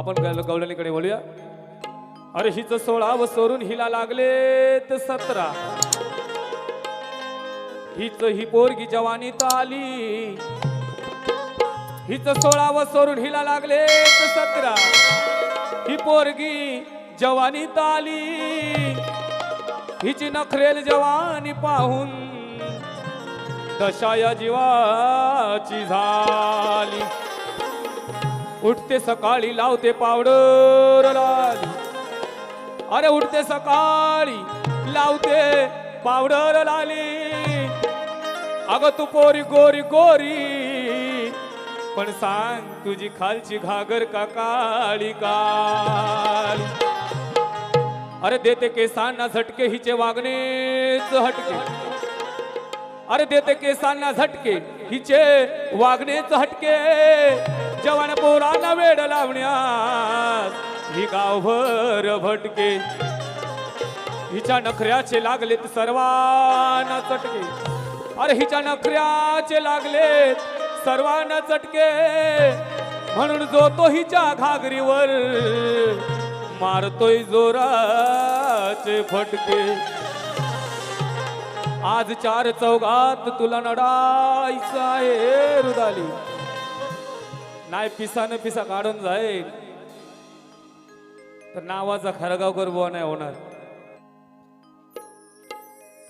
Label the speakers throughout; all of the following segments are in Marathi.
Speaker 1: आपण गवळणीकडे वळूया. अरे हिचं सोळा व सोडून हिला लागले तर सतरा. हिच ही पोरगी जवानीत आली. हिच सोळा व सोडून हिला लागले तर सतरा. ही पोरगी जवानीत आली. हिची नखरेल जवानी पाहून दशाया जीवाची झाली. उठते सकाळी लावते पावडर लाल. अरे उठते सकाळी लावते पावडर लाली. अग तू पोरी गोरी गोरी पण सांग तुझी खालची घागर का काळी काळी? अरे देते केसांना झटके हिचे वागणेच हटके. अरे देते केसांना झटके हिचे वागणेच हटके. जवान पोरांना वेड लावण्यास ही गावभर भटके. हिच्या नखऱ्याचे लागलेत सर्वांना चटके. अरे हिच्या नखऱ्याचे लागलेत सर्वांना चटके. म्हणून जो तो हिच्या घागरीवर मारतोय जोराचे फटके. आज चार चौघात तुला नडायचं आहे रुदाली. नाही पिसानं पिसा काढून जाईल. तर नावाचा खरगावकर बुवा नाही होणार.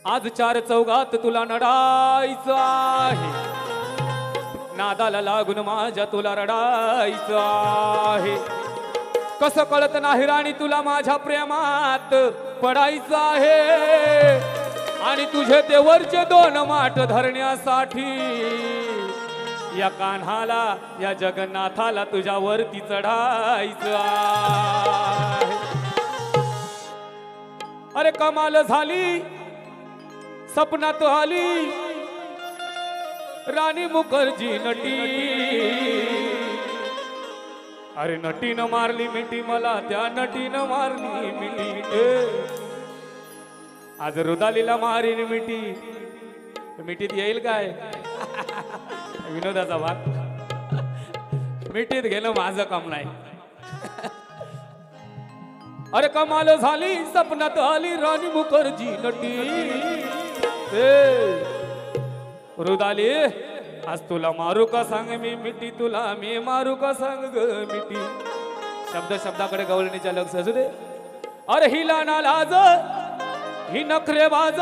Speaker 1: आज चार चौघात तुला नडायचं आहे नादाला लागून माझ्या तुला रडायचं आहे कसं कळत नाही राणी तुला माझ्या प्रेमात पडायचं आहे आणि तुझे ते वरचे दोन माठ धरण्यासाठी. या कान्हाला या जगन्नाथाला तुझ्या वरती चढायचं अरे कमाल झाली सपनात आली राणी मुखर्जी नटी. अरे नटीनं मारली मिठी मला त्या नटीनं मारली मिठी. आज रुदालीला मारीन मिठी. मिठीत येईल काय? विनोदाचा भाग. मिठीत घेणं माझं काम नाही. अरे कमाल झाली सपनात आली राणी मुखर्जी नटी रुदाली आज तुला मारू का सांग मी मिठी तुला मी मारू का सांग ग मिठी. शब्द शब्दाकडे गवळणीच्या लक्ष असू दे. अरे हिला ना लाज ही नखरे बाज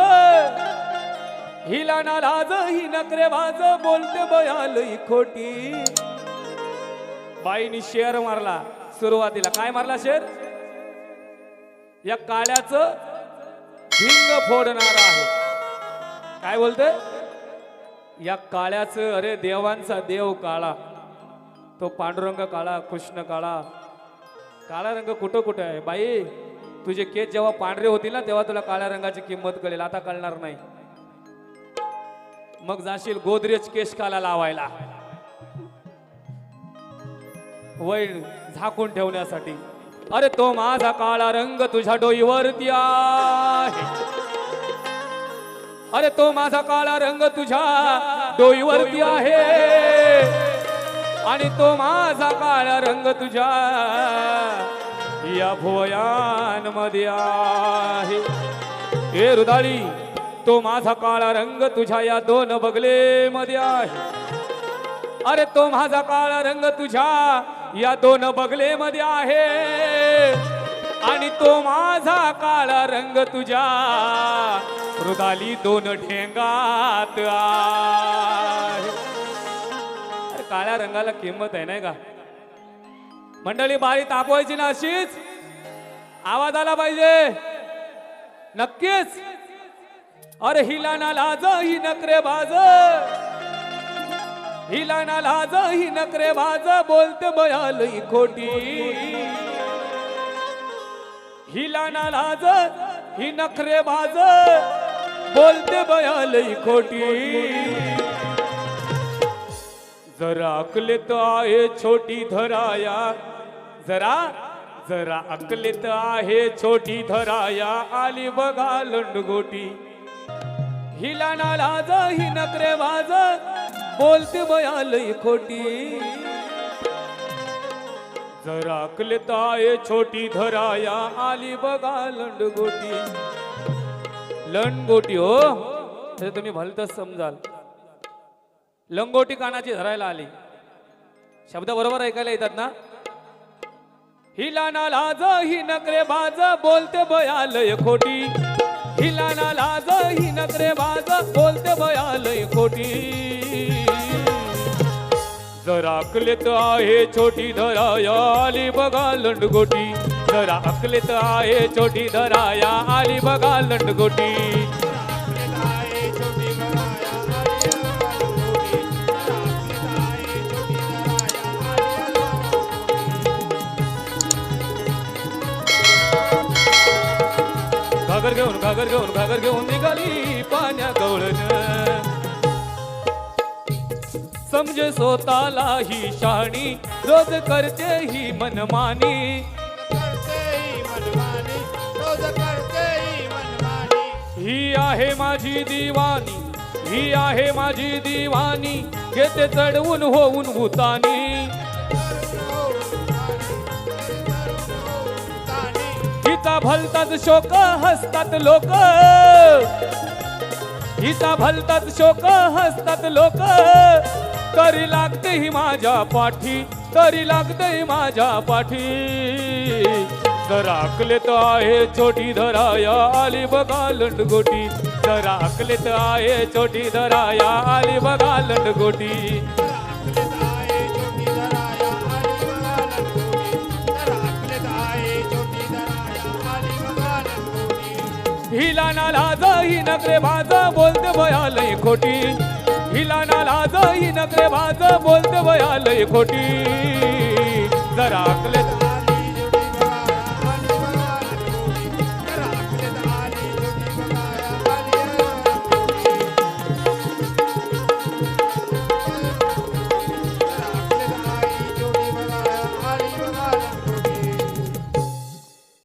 Speaker 1: हिला ना लाज ही नखरे बाज बोलते बयाल खोटी. बाईनी शेर मारला सुरुवातीला. काय मारला शेर? या काळ्याचं भिंग फोडणार आहे. काय बोलते? या काळ्याचं अरे देवांचा देव काळा. तो पांडुरंग काळा कृष्ण काळा. काळा रंग कुठं कुठं आहे? बाई तुझे केस जेव्हा पांढरे होतील ना तेव्हा तुला काळ्या रंगाची किंमत कळेल. आता कळणार नाही. मग जाशील गोदरेज केश काला लावायला. वय झाकून ठेवण्यासाठी. अरे तो माझा काळा रंग तुझ्या डोईवरती आहे. अरे तो माझा काळा रंग तुझ्या डोईवरती आहे. आणि तो माझा काळा रंग तुझ्या या भुवयांमध्ये आहे. हे रुदाळी तो माझा काळा रंग तुझ्या या दोन बगले मध्ये आहे. अरे तो माझा काळा रंग तुझ्या या दोन बगले मध्ये आहे. आणि तो माझा काळा रंग तुझ्या रुदाली दोन ठेंगात काळ्या रंगाला किंमत आहे नाही का? मंडळी बारी तापवायची ना अशीच? आवाज आला पाहिजे. नक्कीच. अरे हिला ना लाज ही नकरे बाज हिला ना लाज ही नकरे बाज बोलते बयाल ही खोटी. हिला ना लाज ही नखरे बाज बोलते बयाल ही खोटी. जरा अकलेत आहे छोटी धराया. जरा जरा अकलेत आहे छोटी धराया आली बघा लंडगोटी. हिला ना लाज ही नकरे वाज बोलते बयाल लई खोटी. जरा अकलेत आहे छोटी धराया आली बघा लंडगोटी. लंडगोटी हो ते तुम्ही भलतच समजाल. लंगोटी कानाची धरायला आली. शब्द बरोबर ऐकायला येतात ना? हिला ना लाज ही नकरे बाज बोलते बयालय खोटी. हिला ना लाज ही नकरे बाज बोलते बयालय खोटी. जरा अकलेत आहे छोटी धराया आली बघा लंडगोटी. जरा अकलेत आहे छोटी धराया आली बघा लंडगोटी. घागर घेऊन घेऊन निघाली पाण्या गवळण समजे स्वतःला ही शाणी रोज करते ही मनमानी. ही आहे माझी दिवानी ही आहे माझी दिवानी घेते चढवून होऊन भूतानी. हिचा भलताच शोक हसतात लोक. हिचा भलताच शोक हसतात लोक. तरी लागते ही माझ्या पाठी तरी लागते ही माझ्या पाठी. जरा अकलेत आहे छोटी धराया आली बघा लंडगोटी. जरा अकलेत आहे छोटी धराया आली बघा लंडगोटी. हिला ना लाज ही नकरे भाज बोलते बयालय खोटी. हिला ना लाज ही नकरे भाज बोलते बयालय खोटी. जरा अकलेत